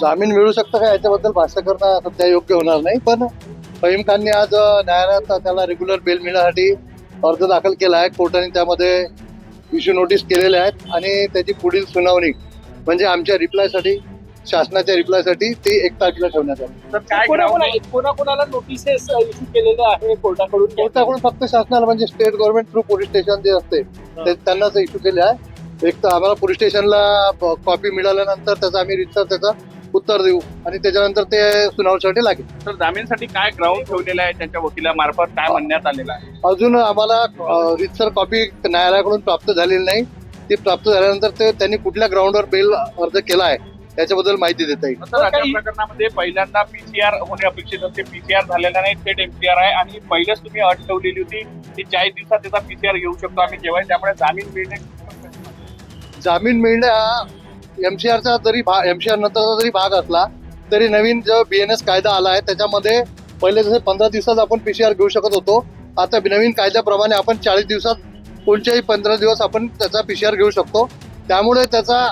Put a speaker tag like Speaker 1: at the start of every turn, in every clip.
Speaker 1: जामीन मिळू शकतं का याच्याबद्दल भाष्य करणं सध्या योग्य होणार नाही पण फहीम खानने आज न्यायालयात त्याला रेग्युलर बेल मिळण्यासाठी अर्ज दाखल केला आहे. कोर्टाने त्यामध्ये इश्यू नोटीस केलेल्या आहेत आणि त्याची पुढील सुनावणी म्हणजे आमच्या रिप्लायसाठी शासनाच्या रिप्लायसाठी ती एक तारखेला ठेवण्यात आली.
Speaker 2: कोणाकोणाला नोटिसेस इश्यू केलेले आहे कोर्टाकडून?
Speaker 1: कोर्टाकडून फक्त शासनाला म्हणजे state government through police station जे असते ते त्यांनाच इश्यू केले आहे. एक तर आम्हाला पोलीस स्टेशनला कॉपी मिळाल्यानंतर त्याचा आम्ही रितसर त्याचा उत्तर देऊ आणि त्याच्यानंतर ते सुनावणीसाठी लागेल.
Speaker 3: तर जामीनसाठी काय ग्राउंड ठेवलेलं आहे त्यांच्या वकिलामार्फत? काय म्हणण्यात आलेलं आहे?
Speaker 1: अजून आम्हाला रितसर कॉपी न्यायालयाकडून प्राप्त झालेली नाही. ती प्राप्त झाल्यानंतर ते त्यांनी कुठल्या ग्राउंडवर बेल अर्ज केला आहे त्याच्याबद्दल माहिती देता येईल.
Speaker 3: तर अशा प्रकरणामध्ये पहिल्यांदा पीसीआर होणे अपेक्षित असते. पीसीआर झालेला नाही थेट एमसीआर आहे. आणि पहिलेच तुम्ही अट ठेवलेली होती की चाळीस दिवसात त्याचा पीसीआर घेऊ शकतो आम्ही. जेव्हा त्यामुळे जामीन मिळणे
Speaker 1: जामीन मिळणे हा एमसीआरचा जरी भाग एमसीआर नंतरचा जरी भाग असला तरी नवीन जो बीएनएस कायदा आला आहे त्याच्यामध्ये पहिले जसे पंधरा दिवसात आपण पीसीआर घेऊ शकत होतो आता नवीन कायद्याप्रमाणे आपण चाळीस दिवसात कोणत्याही पंधरा दिवस आपण त्याचा पीसीआर घेऊ शकतो. त्यामुळे त्याचा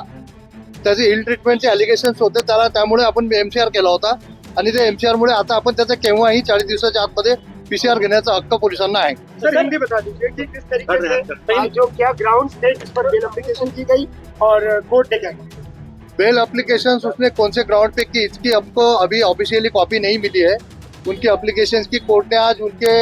Speaker 1: त्याचे इल ट्रीटमेंटचे अलिगेशन होते त्याला त्यामुळे आपण एमसीआर केला होता. आणि त्या एमसीआर मुळे आता आपण त्याचा केव्हाही चाळीस दिवसाच्या आतमध्ये पीसीआर घेण्याचा हक्क पोलिसांना आहे.
Speaker 2: सर हिंदी बता दीजिए कि किस तरीके से आज जो क्या ग्राउंड थे जिस पर बेल एप्लीकेशन की गई और कोर्ट ने किया?
Speaker 1: बेल अप्लीकेशन उसने कौन से ग्राउंड पे की? इसकी हमको अभी ऑफिशियली कॉपी नहीं मिली है। उनकी अप्लीकेशन की कोर्ट ने आज उनके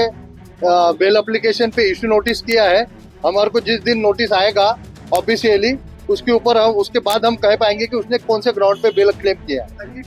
Speaker 1: बेल अप्लीकेशन पे इशू नोटिस किया है। हमारे को जिस दिन नोटिस आएगा ऑफिशियली उसके ऊपर हम, उसके बाद हम कह पाएँगे कि उसने कौन से ग्राउंड पे बेल क्लेम किया है।